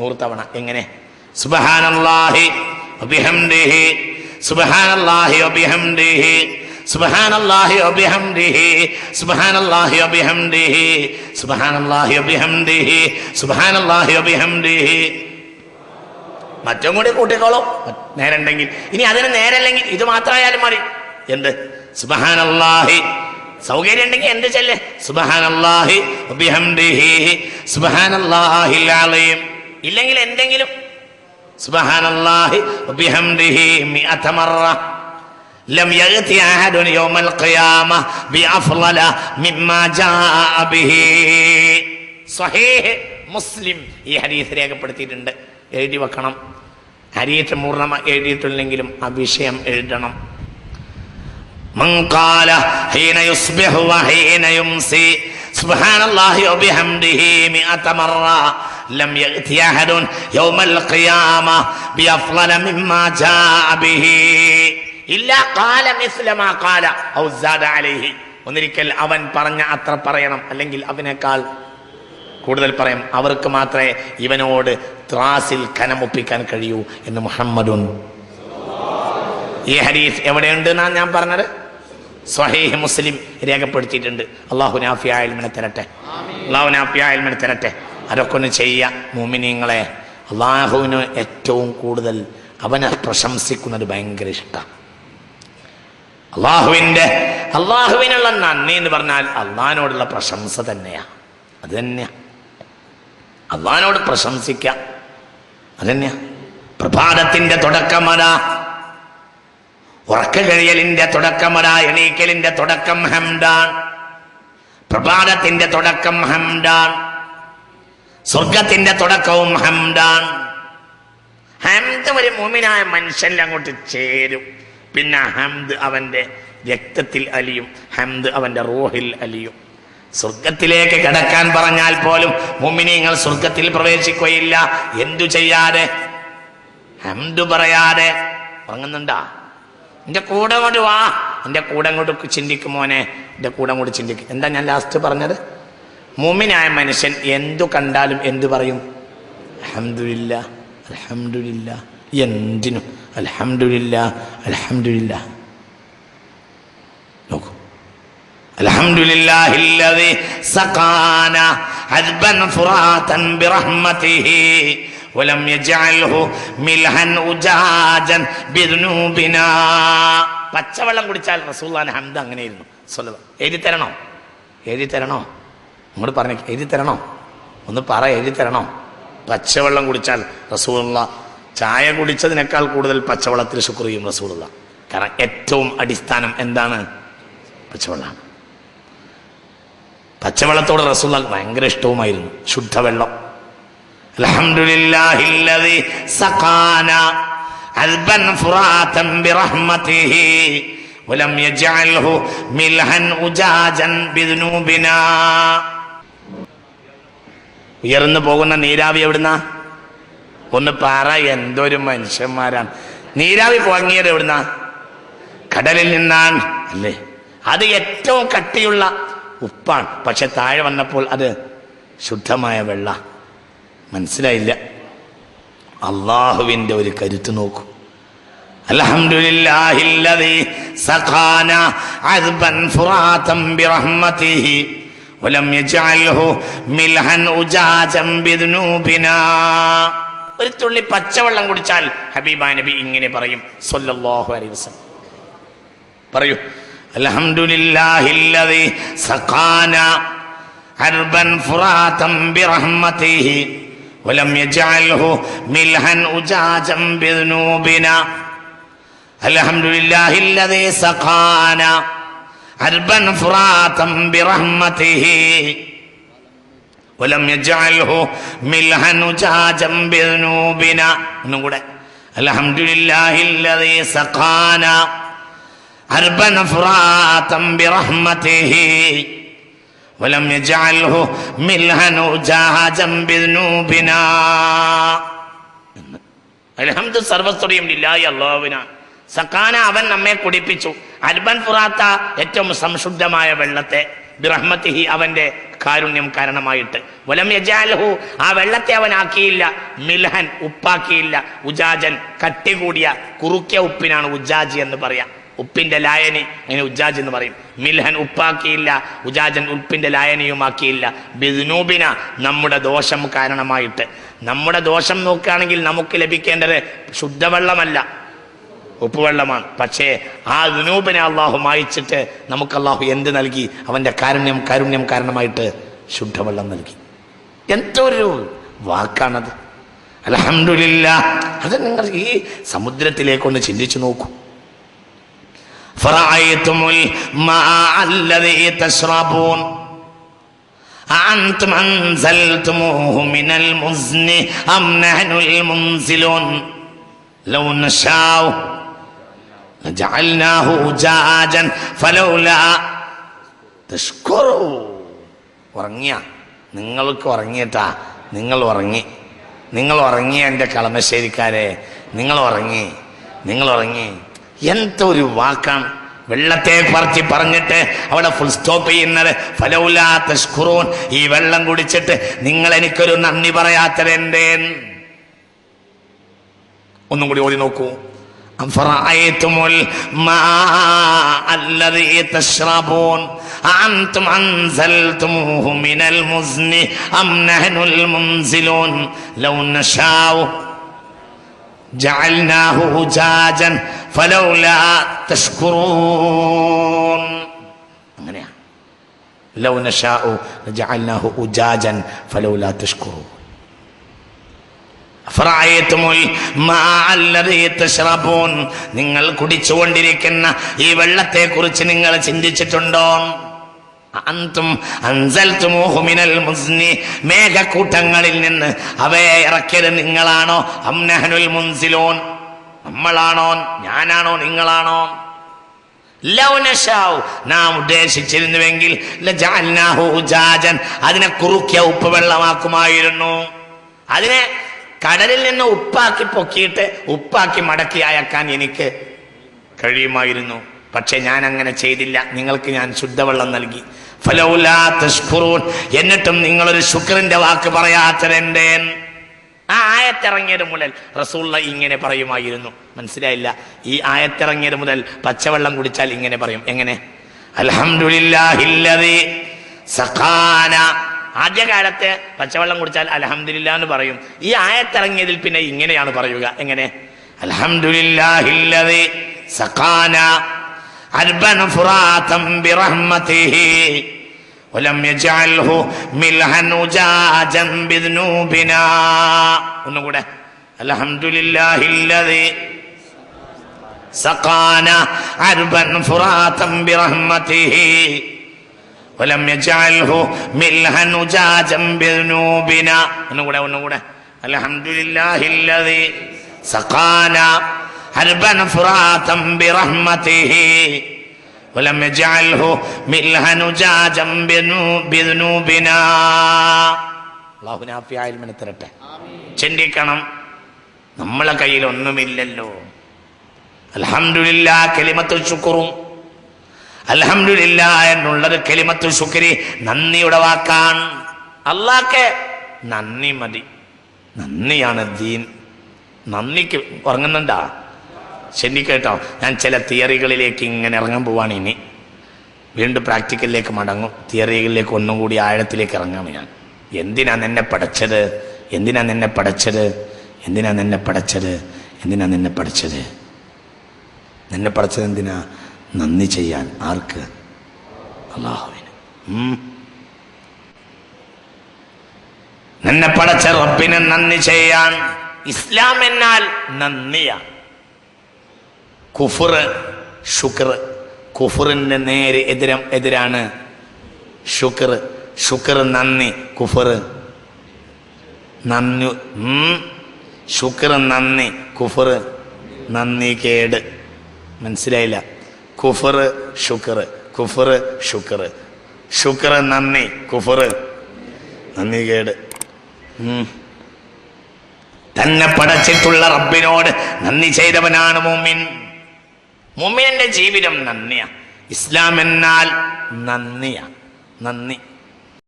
നൂറ് തവണ എങ്ങനെ മറ്റും കൂടി കൂട്ടിക്കോളൂ. നേരണ്ടെങ്കിൽ. ഇനി അതിന് നേരല്ലെങ്കിൽ ഇത് മാത്രമായാലും മതി. എന്ത്? സുബഹാനല്ലാഹി. സൗകര്യം ഉണ്ടെങ്കിൽ എന്ത് ചെല്ലേ? സുബഹാനല്ലാഹി വബിഹംദിഹി സുബഹാനല്ലാഹിൽ അലീം. ഇല്ലെങ്കിൽ എന്തെങ്കിലും സുബഹാനല്ലാഹി വബിഹംദിഹി മിഅത മറ لم يأتي أحد يوم القيامة بأفضل مما جاء به صحيح മുസ്ലിം ഈ ഹരീസ് രേഖപ്പെടുത്തിയിട്ടുണ്ട് എഴുതി വെക്കണം ഹരീത്ത് പൂർണ്ണമ എഴുതിയിട്ടില്ലെങ്കിലും ആ വിഷയം എഴുതണം من قال حين يصبح وحين يمسي سبحان الله وبحمده مئة مرة لم يأتي أحد يوم القيامة بأفضل مما جاء به إلا قال مثل ما قال أو زاد عليه ഒന്നിരിക്കൽ അവൻ പറഞ്ഞ അത്ര പറയണം അല്ലെങ്കിൽ അവനേക്കാൾ കൂടുതൽ പറയും അവർക്ക് മാത്രമേ ഇവനോട് ത്രാസിൽ കനമൊപ്പിക്കാൻ കഴിയൂ എന്ന് മുഹമ്മദുൻ ഈ ഹരീസ് എവിടെയുണ്ട് എന്നാണ് ഞാൻ പറഞ്ഞത് സ്വഹീഹ് മുസ്ലിം രേഖപ്പെടുത്തിയിട്ടുണ്ട് അള്ളാഹു നാഫിയായൽമിനെ തരട്ടെ അള്ളാഹു നാഫിയായൽമിനെ തരട്ടെ അതൊക്കെ ഒന്ന് ചെയ്യുക മോമിനിങ്ങളെ അള്ളാഹുവിന് ഏറ്റവും കൂടുതൽ അവനെ പ്രശംസിക്കുന്നത് ഭയങ്കര ഇഷ്ടമാണ് അള്ളാഹുവിന്റെ അള്ളാഹുവിനുള്ള നന്ദി എന്ന് പറഞ്ഞാൽ അള്ളഹാനോടുള്ള പ്രശംസ തന്നെയാണ് അത് തന്നെയാ. അള്ളാഹിനോട് പ്രശംസിക്കുക അത് പ്രഭാതത്തിന്റെ തുടക്കമല ഉറക്ക കഴിയലിന്റെ തുടക്കമല എണീക്കലിന്റെ തുടക്കം ഹംഡാൻ പ്രഭാതത്തിന്റെ തുടക്കം ഹംഡാൻ സ്വർഗത്തിന്റെ തുടക്കവും ഹംഡാൻ ഹംദ് ഒരു മോമിനായ മനുഷ്യനിൽ അങ്ങോട്ട് ചേരും. പിന്നെ ഹംദ് അവന്റെ രക്തത്തിൽ അലിയും ഹംദ് അവന്റെ റോഹിൽ അലിയും. സ്വർഗത്തിലേക്ക് കിടക്കാൻ പറഞ്ഞാൽ പോലും മുമിനിങ്ങൾ സ്വർഗത്തിൽ പ്രവേശിക്കുകയില്ല. എന്തു ചെയ്യാതെ? ഹംദ് പറയാതെ ഉറങ്ങുന്നുണ്ടാ? എന്റെ കൂടെ അങ്ങോട്ട് വാ. എന്റെ കൂടെ അങ്ങോട്ട് ചിന്തിക്കും മോനെ. എന്റെ കൂടെ അങ്ങോട്ട് ചിന്തിക്കും. എന്താ ഞാൻ ലാസ്റ്റ് പറഞ്ഞത്? മുമിനായ മനുഷ്യൻ എന്തു കണ്ടാലും എന്തു പറയും അലഹമില്ല അലഹമില്ല എന്തിനും അലഹമില്ല അലഹമില്ല നോക്കൂ الحمد لله الذي سقانا عذبا فراتا برحمته ولم يجعله ملحا أجاجا بذنوبنا പച്ചവെള്ളം കുടിച്ചാൽ റസൂല്ലാൻ ഹംദ് അങ്ങനെയായിരുന്നു സ്വലത എഴുതി തരണോ എഴുതി തരണോ നമ്മൾ പറഞ്ഞ എഴുതി തരണോ ഒന്ന് പറ എഴുതി തരണോ പച്ചവെള്ളം കുടിച്ചാൽ റസൂലുള്ള ചായ കുടിച്ചതിനേക്കാൾ കൂടുതൽ പച്ചവെള്ളത്തിൽ ശുക്ർ ചെയ്യും റസൂലുള്ള കാരണം ഏറ്റവും അടിസ്ഥാനം എന്താണ് പച്ചവെള്ളമാണ് പച്ചവെള്ളത്തോട് റസൂൽ ഭയങ്കര ഇഷ്ടവുമായിരുന്നു ശുദ്ധവെള്ളം അൽഹംദുലില്ലാഹില്ലദി സഖാന അൽബൻ ഫുറാതൻ ബിറഹ്മതിഹി ولم يجعله ملحا أجاجا بذنوبنا ഉയർന്നു പോകുന്ന നീരാവി എവിടുന്ന? ഒന്ന് പാറ എന്തൊരു മനുഷ്യന്മാരാണ്. നീരാവി പൊങ്ങിയത് എവിടുന്ന? കടലിൽ നിന്നാണ് അല്ലേ? അത് ഏറ്റവും കട്ടിയുള്ള ഉപ്പാണ്. പക്ഷെ താഴെ വന്നപ്പോൾ അത് ശുദ്ധമായ വെള്ള. മനസ്സിലായില്ല. അള്ളാഹുവിന്റെ ഒരു കരുത്ത് നോക്കൂ. അലഹമുല്ലാഹില്ലതീ സഖാന അസ്ബൻ ഫുറാതൻ ബിറഹ്മതിഹി. ഒരു തുള്ളി പച്ചവെള്ളം കുടിച്ചാൽ ഹബീബ നബി ഇങ്ങനെ പറയും പറയൂ അലഹമുല്ലാഹില്ലതി സഖാന ഹർബൻ ബിറഹ്മതിഹി വലം യജഅൽഹു മിൽഹൻ ഉജാജം സഖാന الذي سقانا عربا فراتا برحمته ولم يجعله ملحا أجاجا بذنوبنا نقول الحمد لله الذي سقانا عربا فراتا برحمته ولم يجعله ملحا أجاجا بذنوبنا അലഹമ്മദ് സർവസ്തുടിയും ഇല്ലായി അള്ളാഹുവിനാണ് സക്കാന അവൻ നമ്മെ കുടിപ്പിച്ചു. അൽബൻ ഫുറാത്ത ഏറ്റവും സംശുദ്ധമായ വെള്ളത്തെ ബിറഹ്മത്തിഹി അവന്റെ കാരുണ്യം കാരണമായിട്ട്. വലം യജാലഹു ആ വെള്ളത്തെ അവൻ ആക്കിയില്ല. മിൽഹൻ ഉപ്പാക്കിയില്ല. ഉജാജൻ കട്ടി കൂടിയ കുറുക്കിയ ഉപ്പിനാണ് ഉജാജി എന്ന് പറയാം. ഉപ്പിന്റെ ലായനി അങ്ങനെ ഉജാജ് എന്ന് പറയും. മിൽഹൻ ഉപ്പാക്കിയില്ല ഉജാജൻ ഉപ്പിന്റെ ലായനിയുമാക്കിയില്ല ബിദ്നൂബിന നമ്മുടെ ദോഷം കാരണമായിട്ട്. നമ്മുടെ ദോഷം നോക്കുകയാണെങ്കിൽ നമുക്ക് ലഭിക്കേണ്ടത് ശുദ്ധവെള്ളമല്ല. ഉപ്പുവെള്ളമാണ് പക്ഷേ ആ ദുനൂബിനെ അള്ളാഹു മായിച്ചിട്ട് നമുക്ക് അള്ളാഹു എന്ത് നൽകി അവന്റെ കാരുണ്യം കാരുണ്യം കാരണമായിട്ട് ശുദ്ധവെള്ളം നൽകി എന്തൊരു വാക്കാണത് അലഹമില്ല അത് നിങ്ങൾ ഈ സമുദ്രത്തിലേക്കൊന്ന് ചിന്തിച്ചു നോക്കൂ فرأيتم الماء الذي تشربون أأنتم أنزلتموه من المزن أم نحن المنزلون لو نشاء ഉറങ്ങിയ. നിങ്ങൾക്ക് ഉറങ്ങിയിട്ടാ. നിങ്ങൾ ഉറങ്ങി. നിങ്ങൾ ഉറങ്ങിയ എന്റെ കളമശ്ശേരിക്കാരെ. നിങ്ങൾ ഉറങ്ങി. നിങ്ങൾ ഉറങ്ങി. എന്തൊരു വാക്കാണ്. വെള്ളത്തെ പറിച്ച് പറഞ്ഞിട്ട് അവിടെ ഫുൾ സ്റ്റോപ്പ് ചെയ്യുന്നത്. ഫലൗലാ സ്കുറൂൻ ഈ വെള്ളം കുടിച്ചിട്ട് നിങ്ങൾ എനിക്കൊരു നന്ദി പറയാത്തതെന്തേ ഒന്നും കൂടി ഓടി നോക്കൂ. أفرأيتم الماء الذي تشربون؟ أأنتم أنزلتموه من المزن أم نحن المنزلون؟ لو نشاء جعلناه أجاجا فلولا تشكرون. لو نشاء جعلناه أجاجا فلولا تشكرون. നിങ്ങൾ കുടിച്ചുകൊണ്ടിരിക്കുന്ന ഈ വെള്ളത്തെ കുറിച്ച് നിങ്ങൾ ചിന്തിച്ചിട്ടുണ്ടോ? അന്തും മുസ്നി. മേഘക്കൂട്ടങ്ങളിൽ നിന്ന് അവയെ ഇറക്കിയത് നിങ്ങളാണോ? അംനഹനുൽ മുൻസിലൂൻ. നമ്മളാണോ? ഞാനാണോ? നിങ്ങളാണോ? നാം ഉദ്ദേശിച്ചിരുന്നുവെങ്കിൽ അതിനെ കുറുക്കിയ ഉപ്പ് വെള്ളമാക്കുമായിരുന്നു. അതിനെ കടലിൽ നിന്ന് ഉപ്പാക്കി പൊക്കിയിട്ട് ഉപ്പാക്കി മടക്കി അയക്കാൻ എനിക്ക് കഴിയുമായിരുന്നു. പക്ഷെ ഞാൻ അങ്ങനെ ചെയ്തില്ല. നിങ്ങൾക്ക് ഞാൻ ശുദ്ധവെള്ളം നൽകി. ഫലൗലാ തഷ്കുറൂൻ. എന്നിട്ടും നിങ്ങളൊരു ശുക്രന്റെ വാക്ക് പറയാത്തതെന്റെ ആ ആയത്തിറങ്ങിയത് മുതൽ റസൂള്ള ഇങ്ങനെ പറയുമായിരുന്നു. മനസ്സിലായില്ല? ഈ ആയത്തിറങ്ങിയത് മുതൽ പച്ചവെള്ളം കുടിച്ചാൽ ഇങ്ങനെ പറയും. എങ്ങനെ? അൽഹംദുലില്ലാഹില്ലദീ സഖാന ആദ്യകാലത്ത് പച്ചവെള്ളം കുടിച്ചാൽ അലഹമില്ല എന്ന് പറയും ഈ ആയത്തിറങ്ങിയതിൽ പിന്നെ ഇങ്ങനെയാണ് പറയുക എങ്ങനെ അൽഹംദുലില്ലാഹില്ലദീ സഖാന അർബൻ ഫുറാതം ബിറഹ്മതിഹി ولم يجعله ملحا أجاجا بذنوبنا ഒന്നുകൂടെ الحمد لله الذي سقانا عربا فراتا برحمته ولم يجعله ملحا أجاجا بذنوبنا ഒന്നുകൂടെ ഒന്നുകൂടെ الحمد لله الذي سقانا عربا فراتا برحمته ولم يجعله ملحا أجاجا بذنو- بذنوبنا അള്ളാഹുവിനെ ആഫിയായിൽ തരട്ടെ ചിന്തിക്കണം നമ്മളെ കയ്യിൽ ഒന്നുമില്ലല്ലോ അൽഹംദുലില്ല കെലിമത്തു ശുക്റും അൽഹംദുലില്ല എന്നുള്ളത് കെലിമത്തു ശുക്രി നന്ദിയുടെ വാക്കാണ്. അല്ലാക്കെ നന്ദി മതി. നന്ദിയാണ് ദീൻ. നന്ദിക്ക് ഉറങ്ങുന്നുണ്ടാ? കേട്ടോ ഞാൻ ചില തിയറികളിലേക്ക് ഇങ്ങനെ ഇറങ്ങാൻ പോവാണ് ഇനി. വീണ്ടും പ്രാക്ടിക്കലിലേക്ക് മടങ്ങും. തിയറികളിലേക്ക് ഒന്നും കൂടി ആഴത്തിലേക്ക് ഇറങ്ങാം ഞാൻ. എന്തിനാ നിന്നെ പഠിച്ചത്? എന്തിനാ നിന്നെ പഠിച്ചത്? എന്തിനാ നിന്നെ പഠിച്ചത്? എന്തിനാ നിന്നെ പഠിച്ചത്? നിന്നെ പഠിച്ചത് എന്തിനാ? നന്ദി ചെയ്യാൻ ആർക്ക്? അള്ളാഹുവിന്. നിന്നെ പടച്ച റബ്ബിനെ നന്ദി ചെയ്യാൻ ഇസ്ലാം എന്നാൽ നന്ദിയാണ്. കുഫുറ് ഷുക്ർ കുഫറിന്റെ നേരെ എതിരം എതിരാണ്. ഷുക്ർ ഷുക്ർ നന്ദി കുഫർ. നന്ദി ഉം. ശുക്ർ നന്ദി കുഫർ. നന്ദി കേട്. മനസ്സിലായില്ല? കുഫർ ശുക്ർ. കുഫർ ശുക്ർ. ശുക്ർ നന്ദി. കുഫർ. നന്ദി കേട്. തന്നെ പടച്ചിട്ടുള്ള റബ്ബിനോട് നന്ദി ചെയ്തവനാണ് മുമ്മിൻ. മുമ്മിന്റെ ജീവിതം നന്ദിയ. ഇസ്ലാം എന്നാൽ നന്ദിയ. നന്ദി.